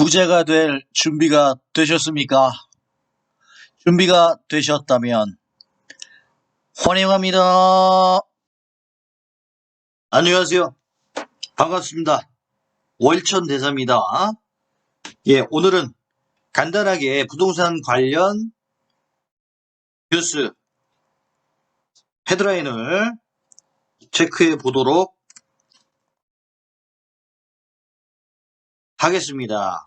부자가 될 준비가 되셨습니까? 준비가 되셨다면 환영합니다. 안녕하세요. 반갑습니다. 월천 대사입니다. 예, 오늘은 간단하게 부동산 관련 뉴스 헤드라인을 체크해 보도록 하겠습니다.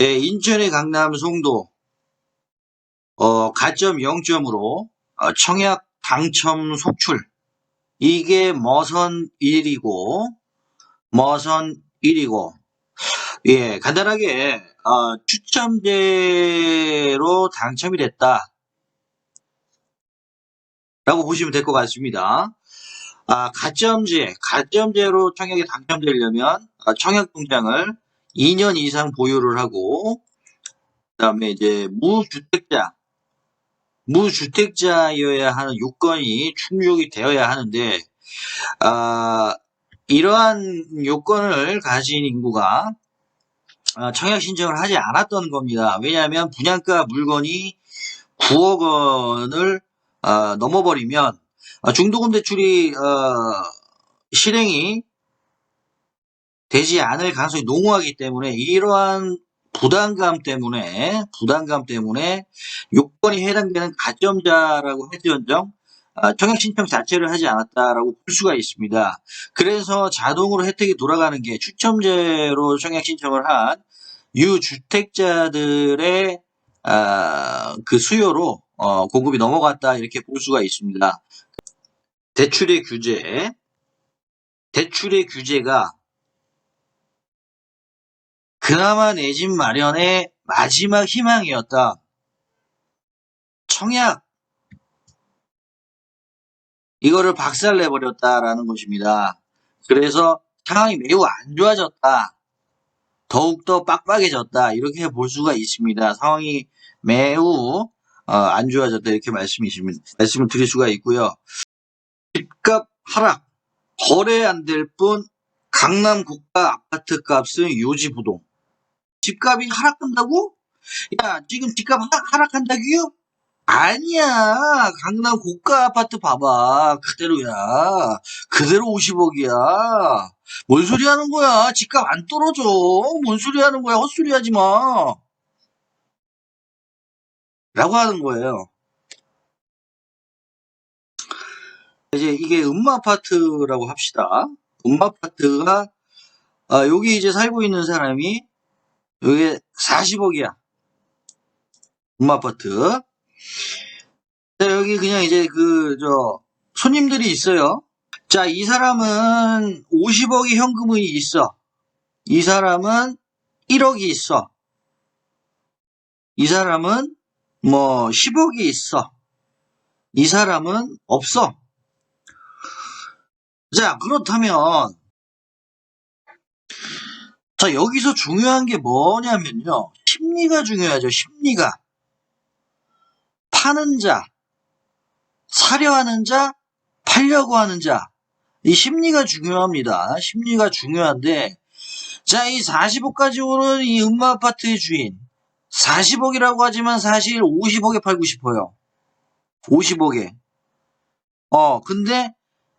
예, 인천의 강남 송도 어, 가점 0점으로 어, 청약 당첨 속출 이게 머선 1이고 머선 1이고 예 간단하게 어, 추첨제로 당첨이 됐다 라고 보시면 될 것 같습니다. 아, 가점제, 가점제로 청약에 당첨되려면 아, 청약 통장을 2년 이상 보유를 하고 그 다음에 이제 무주택자, 무주택자여야 하는 요건이 충족이 되어야 하는데 아, 이러한 요건을 가진 인구가 아, 청약 신청을 하지 않았던 겁니다. 왜냐하면 분양가 물건이 9억 원을 아, 넘어버리면 아, 중도금 대출이 어, 실행이 되지 않을 가능성이 농후하기 때문에 이러한 부담감 때문에 부담감 때문에 요건이 해당되는 가점자라고 할지언정 아, 청약 신청 자체를 하지 않았다라고 볼 수가 있습니다. 그래서 자동으로 혜택이 돌아가는 게 추첨제로 청약 신청을 한 유주택자들의 아, 그 수요로 어, 공급이 넘어갔다 이렇게 볼 수가 있습니다. 대출의 규제, 대출의 규제가 그나마 내 집 마련의 마지막 희망이었다. 청약 이거를 박살내버렸다라는 것입니다. 그래서 상황이 매우 안 좋아졌다. 더욱더 빡빡해졌다. 이렇게 볼 수가 있습니다. 상황이 매우 어, 안 좋아졌다. 이렇게 말씀이십니다. 말씀을 드릴 수가 있고요. 집값 하락, 거래 안 될 뿐 강남 고가 아파트 값은 요지부동. 집값이 하락한다고? 야, 지금 집값 하, 하락한다고요? 아니야. 강남 고가 아파트 봐봐. 그대로야. 그대로 50억이야. 뭔 소리 하는 거야? 집값 안 떨어져. 뭔 소리 하는 거야? 헛소리 하지 마. 라고 하는 거예요. 이제 이게 음마아파트라고 합시다. 음마아파트가 아, 여기 이제 살고 있는 사람이 여기 40억이야. 음마아파트. 자, 여기 그냥 이제 그 저 손님들이 있어요. 자, 이 사람은 50억의 현금이 있어. 이 사람은 1억이 있어. 이 사람은 뭐 10억이 있어. 이 사람은 없어. 자, 그렇다면, 자, 여기서 중요한 게 뭐냐면요. 심리가 중요하죠, 심리가. 파는 자, 사려 하는 자, 팔려고 하는 자. 이 심리가 중요합니다. 심리가 중요한데, 자, 이 40억까지 오는 이 음마 아파트의 주인. 40억이라고 하지만 사실 50억에 팔고 싶어요. 50억에. 어, 근데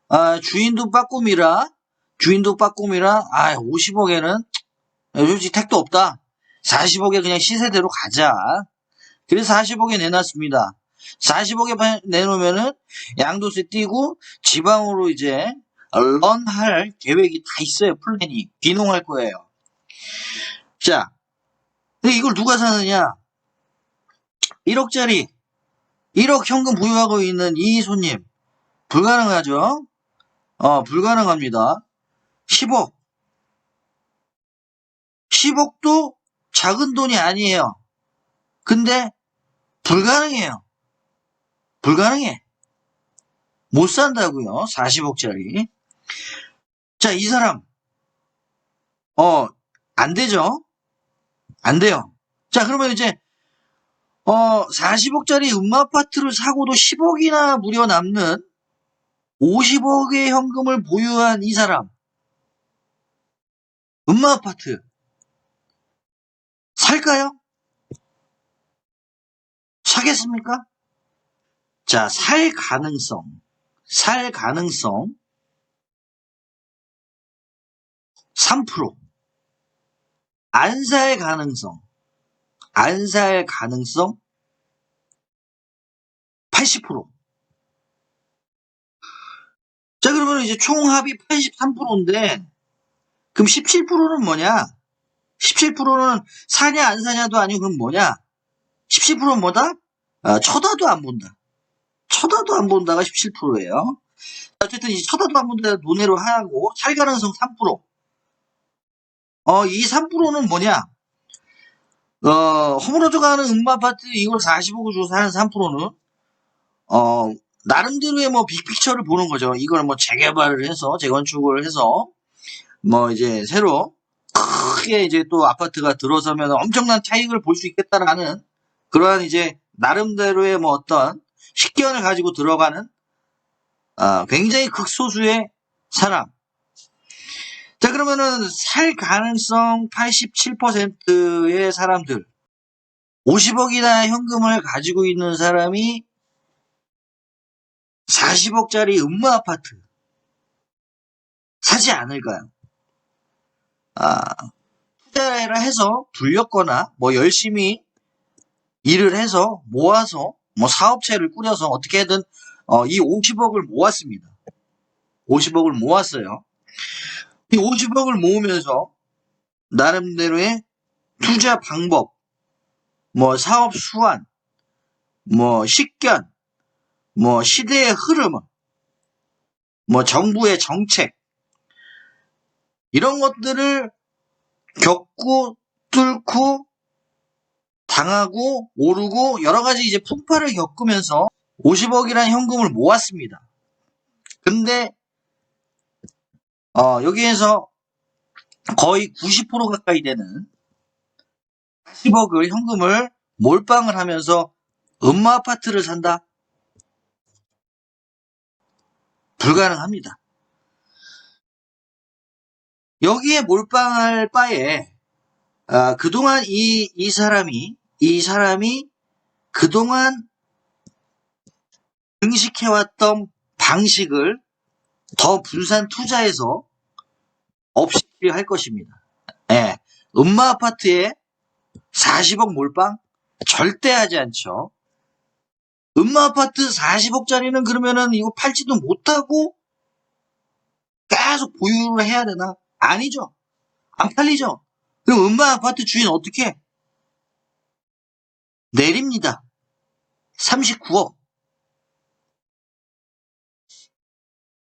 아, 주인도 빠꿈이라, 주인도 빠꿈이라, 아, 50억에는 솔직히 택도 없다. 40억에 그냥 시세대로 가자. 그래서 40억에 내놨습니다. 40억에 내놓으면은 양도세 띄고 지방으로 이제 런할 계획이 다 있어요. 플랜이. 비농할 거예요. 자, 이걸 누가 사느냐? 1억짜리, 1억 현금 보유하고 있는 이 손님. 불가능하죠? 어, 불가능합니다. 10억. 10억도 작은 돈이 아니에요. 근데 불가능해요. 불가능해. 못 산다고요. 40억짜리. 자, 이 사람. 어, 안 되죠? 안 돼요. 자, 그러면 이제 어, 40억짜리 음마아파트를 사고도 10억이나 무려 남는 50억의 현금을 보유한 이 사람. 음마 아파트. 살까요? 사겠습니까? 자, 살 가능성. 살 가능성 3%. 안 살 가능성. 안 살 가능성 80%. 자, 그러면 이제 총합이 83%인데, 그럼 17%는 뭐냐? 17%는 사냐, 안 사냐도 아니고, 그럼 뭐냐? 17%는 뭐다? 아, 쳐다도 안 본다. 쳐다도 안 본다가 17%예요. 어쨌든 이 쳐다도 안 본다 논외로 하고, 살 가능성 3%. 어, 이 3%는 뭐냐? 어, 허물어져 가는 음마아파트 이걸 40억을 주고 사는 3%는, 어, 나름대로의 뭐 빅픽처를 보는 거죠. 이걸 뭐 재개발을 해서, 재건축을 해서, 뭐 이제 새로 크게 이제 또 아파트가 들어서면 엄청난 차익을 볼 수 있겠다라는 그러한 이제 나름대로의 뭐 어떤 식견을 가지고 들어가는 아, 굉장히 극소수의 사람. 자, 그러면은 살 가능성 87%의 사람들. 50억이나 현금을 가지고 있는 사람이 40억짜리 음마 아파트 사지 않을까요? 아, 투자를 해서 불렸거나 뭐 열심히 일을 해서 모아서 뭐 사업체를 꾸려서 어떻게든 어, 이 50억을 모았습니다. 50억을 모았어요. 이 50억을 모으면서 나름대로의 투자 방법, 뭐 사업 수완, 뭐 식견, 뭐 시대의 흐름, 뭐 정부의 정책 이런 것들을 겪고 뚫고 당하고 오르고 여러 가지 이제 풍파를 겪으면서 50억이라는 현금을 모았습니다. 근데 어, 여기에서 거의 90% 가까이 되는 10억을 현금을 몰빵을 하면서 음마 아파트를 산다? 불가능합니다. 여기에 몰빵할 바에 아, 그동안 이, 이 사람이 이 사람이 그동안 증식해왔던 방식을 더 분산 투자해서 없이 할 것입니다. 예. 음마 아파트에 40억 몰빵 절대 하지 않죠. 음마 아파트 40억짜리는 그러면은 이거 팔지도 못하고 계속 보유를 해야 되나? 아니죠. 안 팔리죠. 그럼 음마 아파트 주인 어떻게? 해? 내립니다. 39억.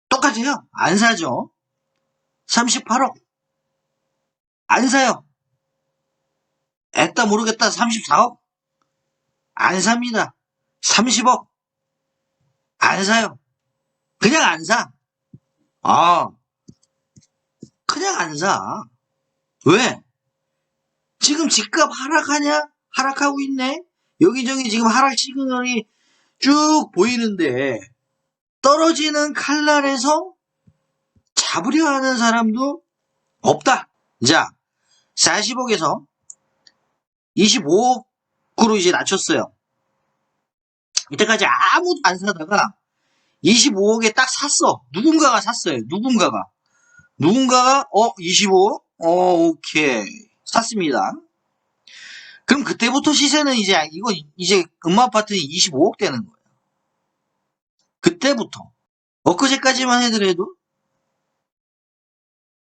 똑같아요. 안 사죠. 38억. 안 사요. 애따 모르겠다. 34억. 안 삽니다. 30억. 안 사요. 그냥 안 사. 아, 그냥 안 사. 왜? 지금 집값 하락하냐? 하락하고 있네? 여기저기 지금 하락 시그널이 쭉 보이는데, 떨어지는 칼날에서 잡으려 하는 사람도 없다. 자, 40억에서 25억으로 이제 낮췄어요. 이때까지 아무도 안 사다가 25억에 딱 샀어. 누군가가 샀어요. 누군가가. 누군가가 어 25? 어 오케이 샀습니다. 그럼 그때부터 시세는 이제 이거 이제 음마 아파트는 25억 되는 거예요. 그때부터 엊그제까지만 해더라도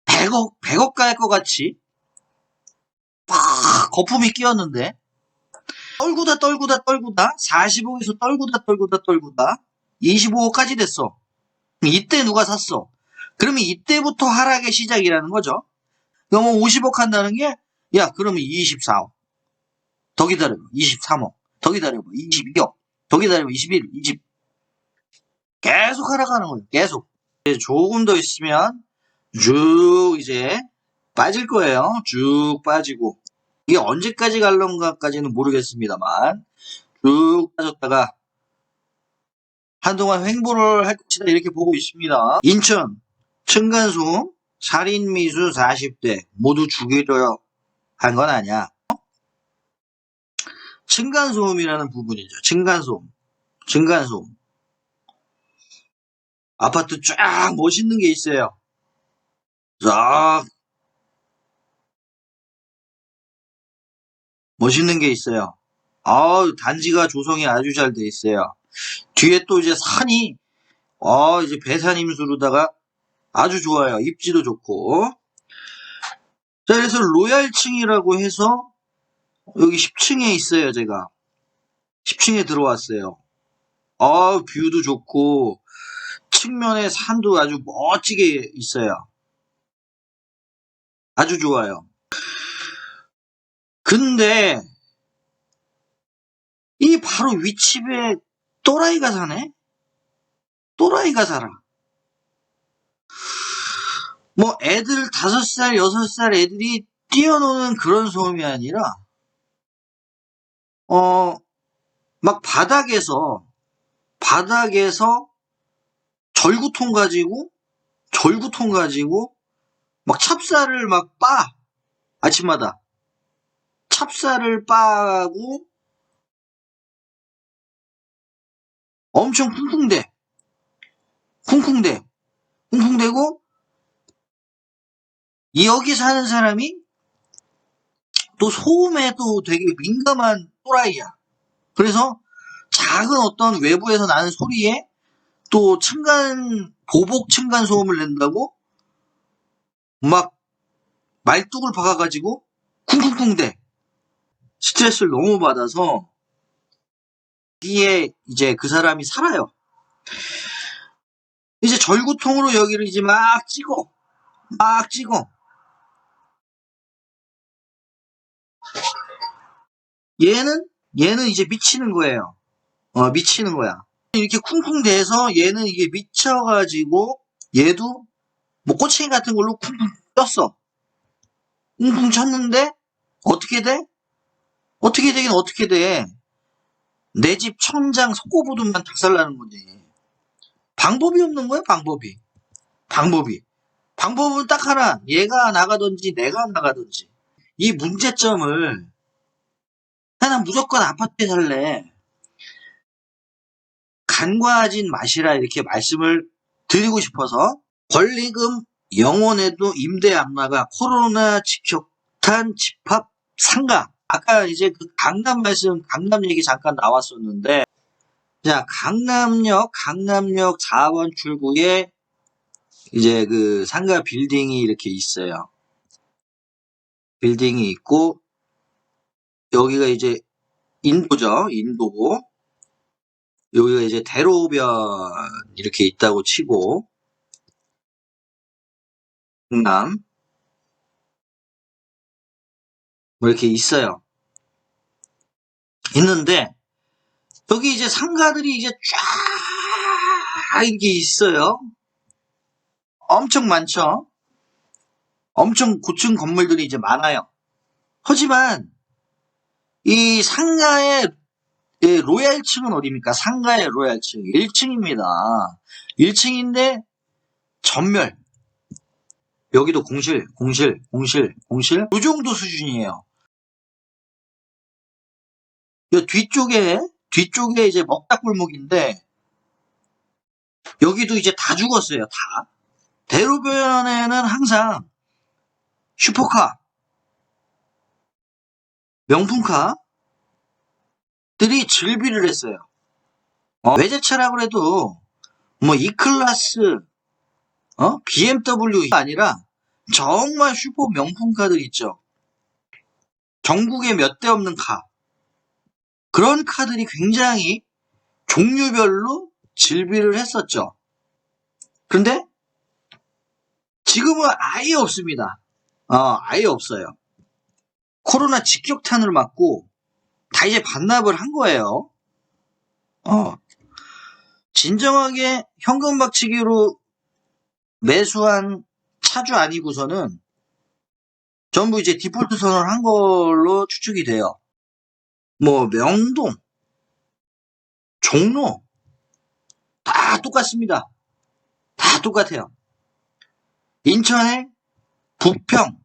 100억 100억 갈 것 같이 막 거품이 끼었는데 떨구다 떨구다 떨구다 40억에서 떨구다 떨구다 떨구다 25억까지 됐어. 이때 누가 샀어? 그러면 이때부터 하락의 시작이라는 거죠. 그러면 50억 한다는 게, 야, 그러면 24억. 더 기다려봐. 23억. 더 기다려봐. 22억. 더 기다려봐. 21, 20. 계속 하락하는 거예요. 계속. 조금 더 있으면 쭉 이제 빠질 거예요. 쭉 빠지고. 이게 언제까지 갈런가까지는 모르겠습니다만 쭉 빠졌다가 한동안 횡보를 할 것이다 이렇게 보고 있습니다. 인천 층간소음 살인미수 40대 모두 죽이려 한 건 아니야. 층간소음이라는 부분이죠. 층간소음. 층간소음. 아파트 쫙 멋있는 게 있어요. 쫙 멋있는 게 있어요. 아 단지가 조성이 아주 잘 돼 있어요. 뒤에 또 이제 산이 아 이제 배산임수로다가 아주 좋아요. 입지도 좋고. 자 그래서 로얄층이라고 해서 여기 10층에 있어요 제가. 10층에 들어왔어요. 아 뷰도 좋고 측면에 산도 아주 멋지게 있어요. 아주 좋아요. 근데 이 바로 윗집에 또라이가 사네? 또라이가 살아. 뭐 애들 다섯 살, 여섯 살 애들이 뛰어노는 그런 소음이 아니라 어 막 바닥에서 바닥에서 절구통 가지고 절구통 가지고 막 찹쌀을 막 빠 아침마다. 찹쌀을 빠고 엄청 쿵쿵대. 쿵쿵대. 쿵쿵대고 여기 사는 사람이 또 소음에 도 되게 민감한 또라이야. 그래서 작은 어떤 외부에서 나는 소리에 또 층간 보복 층간 소음을 낸다고 막 말뚝을 박아가지고 쿵쿵쿵대 스트레스를 너무 받아서 뒤에 이제 그 사람이 살아요. 이제 절구통으로 여기를 이제 막 찍어 막 찍어 얘는 얘는 이제 미치는 거예요. 어 미치는 거야. 이렇게 쿵쿵대서 얘는 이게 미쳐가지고 얘도 뭐 꼬챙이 같은 걸로 쿵쿵 쳤어. 쿵쿵 쳤는데 어떻게 돼? 어떻게 되긴 어떻게 돼? 내 집 천장 속고부분만 닭살나는 거지. 방법이 없는 거야 방법이. 방법이. 방법은 딱 하나. 얘가 나가든지 내가 나가든지. 이 문제점을 난 무조건 아파트에 살래. 간과하진 마시라 이렇게 말씀을 드리고 싶어서 권리금 영원에도 임대 안마가 코로나 직격탄 집합 상가 아까 이제 그 강남 말씀 강남 얘기 잠깐 나왔었는데 자 강남역 강남역 4번 출구에 이제 그 상가 빌딩이 이렇게 있어요. 빌딩이 있고 여기가 이제 인도죠. 인도고 여기가 이제 대로변 이렇게 있다고 치고 강남 뭐 이렇게 있어요. 있는데 여기 이제 상가들이 이제 쫙 이렇게 있어요. 엄청 많죠. 엄청 고층 건물들이 이제 많아요. 하지만 이 상가의 예, 로얄층은 어디입니까? 상가의 로얄층 1층입니다. 1층인데 전멸. 여기도 공실, 공실, 공실, 공실. 이 정도 수준이에요. 이 뒤쪽에 뒤쪽에 이제 먹다골목인데 여기도 이제 다 죽었어요. 다. 대로변에는 항상 슈퍼카, 명품카들이 즐비를 했어요. 어, 외제차라고 해도 뭐 E클래스, 어? BMW가 아니라 정말 슈퍼 명품카들 있죠. 전국에 몇 대 없는 카. 그런 카들이 굉장히 종류별로 질비를 했었죠. 그런데 지금은 아예 없습니다. 어, 아예 없어요. 코로나 직격탄을 맞고 다 이제 반납을 한 거예요. 어. 진정하게 현금 박치기로 매수한 차주 아니고서는 전부 이제 디폴트 선언을 한 걸로 추측이 돼요. 뭐 명동, 종로 다 똑같습니다. 다 똑같아요. 인천의 부평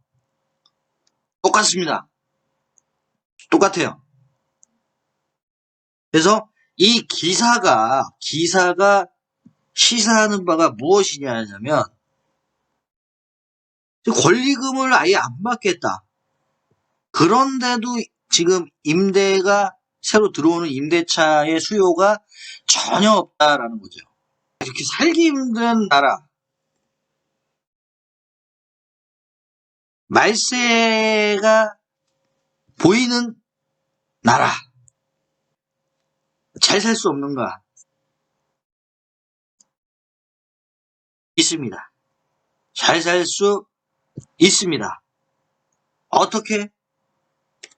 똑같습니다. 똑같아요. 그래서 이 기사가 기사가 시사하는 바가 무엇이냐 하냐면 권리금을 아예 안 받겠다. 그런데도 지금 임대가 새로 들어오는 임대차의 수요가 전혀 없다라는 거죠. 이렇게 살기 힘든 나라. 말세가 보이는 나라. 잘 살 수 없는가? 있습니다. 잘 살 수 있습니다. 어떻게?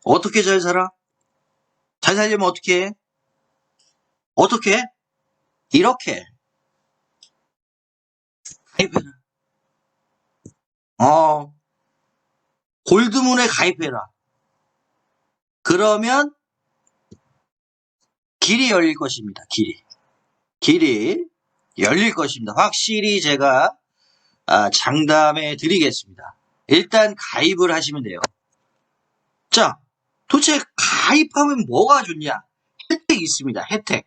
어떻게 잘 살아? 잘 살려면 어떻게 해? 어떻게? 이렇게. 가입해라. 어, 골드문에 가입해라. 그러면 길이 열릴 것입니다. 길이. 길이 열릴 것입니다. 확실히 제가 아, 장담해 드리겠습니다. 일단 가입을 하시면 돼요. 자, 도대체 가입하면 뭐가 좋냐? 혜택이 있습니다. 혜택.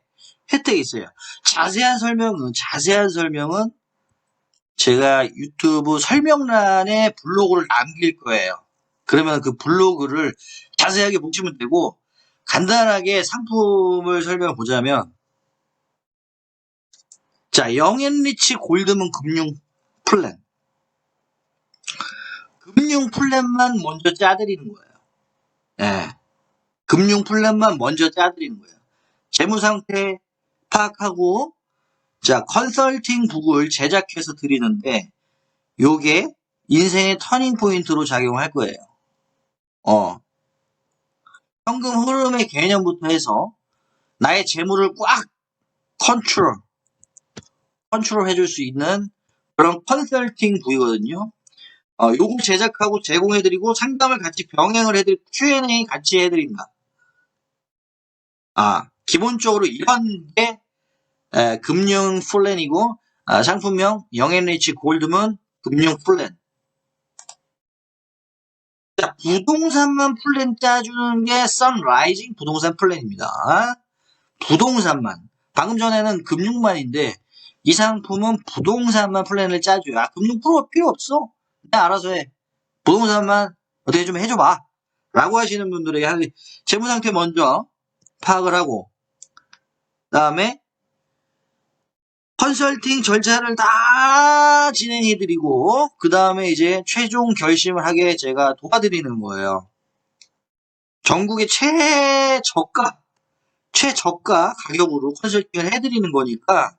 혜택이 있어요. 자세한 설명은, 자세한 설명은 제가 유튜브 설명란에 블로그를 남길 거예요. 그러면 그 블로그를 자세하게 보시면 되고, 간단하게 상품을 설명해 보자면, 자, 영앤리치 골드문 금융 플랜. 금융 플랜만 먼저 짜드리는 거예요. 예. 금융 플랜만 먼저 짜드리는 거예요. 재무 상태 파악하고 자 컨설팅 북을 제작해서 드리는데 요게 인생의 터닝 포인트로 작용할 거예요. 어. 현금 흐름의 개념부터 해서 나의 재물을 꽉 컨트롤 컨트롤 해줄 수 있는 그런 컨설팅 부이거든요. 어, 요거 제작하고 제공해드리고 상담을 같이 병행을 해드리고 Q&A 같이 해드린다. 아, 기본적으로 이런 게 에, 금융 플랜이고 아, 상품명 영앤리치 골드문 금융 플랜. 자, 부동산만 플랜 짜주는 게 선라이징 부동산 플랜입니다. 부동산만. 방금 전에는 금융만인데 이 상품은 부동산만 플랜을 짜줘요. 아, 금융 프로 필요 없어. 내가 알아서 해. 부동산만 어떻게 좀 해줘봐. 라고 하시는 분들에게 재무 상태 먼저 파악을 하고 그 다음에 컨설팅 절차를 다 진행해드리고 그 다음에 이제 최종 결심을 하게 제가 도와드리는 거예요. 전국의 최저가 최저가 가격으로 컨설팅을 해드리는 거니까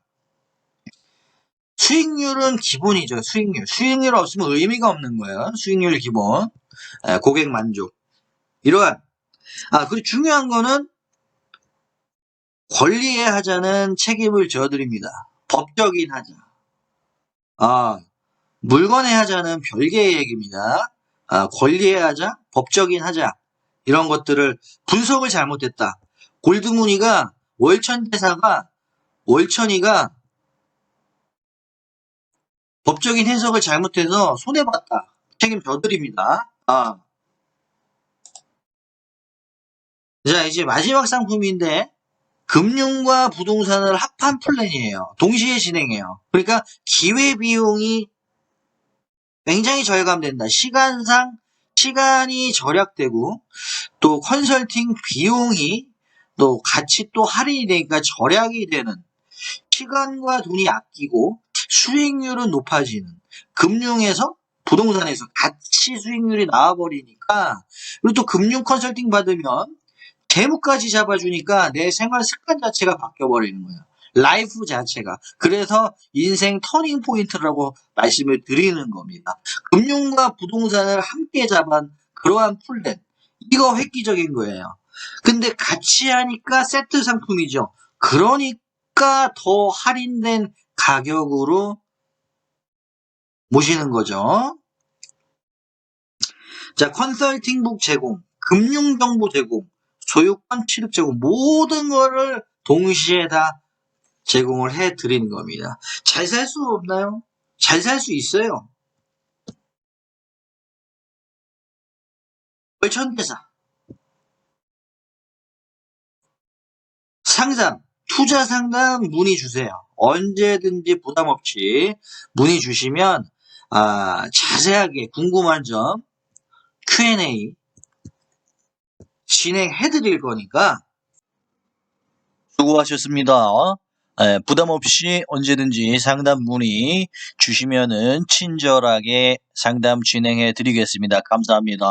수익률은 기본이죠. 수익률. 수익률 없으면 의미가 없는 거예요. 수익률 기본. 고객 만족. 이러한. 아, 그리고 중요한 거는 권리에 하자는 책임을 져드립니다. 법적인 하자. 아, 물건에 하자는 별개의 얘기입니다. 아, 권리에 하자, 법적인 하자. 이런 것들을 분석을 잘못했다. 골드무늬가 월천 대사가 월천이가 법적인 해석을 잘못해서 손해봤다. 책임 져드립니다. 아. 자, 이제 마지막 상품인데, 금융과 부동산을 합한 플랜이에요. 동시에 진행해요. 그러니까 기회 비용이 굉장히 절감된다. 시간상, 시간이 절약되고, 또 컨설팅 비용이 또 같이 또 할인이 되니까 절약이 되는 시간과 돈이 아끼고 수익률은 높아지는 금융에서 부동산에서 같이 수익률이 나와버리니까 그리고 또 금융 컨설팅 받으면 재무까지 잡아주니까 내 생활 습관 자체가 바뀌어버리는 거예요. 라이프 자체가. 그래서 인생 터닝 포인트라고 말씀을 드리는 겁니다. 금융과 부동산을 함께 잡은 그러한 플랜. 이거 획기적인 거예요. 근데 같이 하니까 세트 상품이죠. 그러니까 더 할인된 가격으로 모시는 거죠. 자, 컨설팅북 제공, 금융정보 제공, 소유권 취득 제공, 모든 거를 동시에 다 제공을 해 드리는 겁니다. 잘 살 수 없나요? 잘 살 수 있어요. 월천대사 상담, 투자 상담 문의 주세요. 언제든지 부담 없이 문의 주시면 아, 자세하게 궁금한 점 Q&A 진행해 드릴 거니까 수고하셨습니다. 에, 부담 없이 언제든지 상담 문의 주시면은 친절하게 상담 진행해 드리겠습니다. 감사합니다.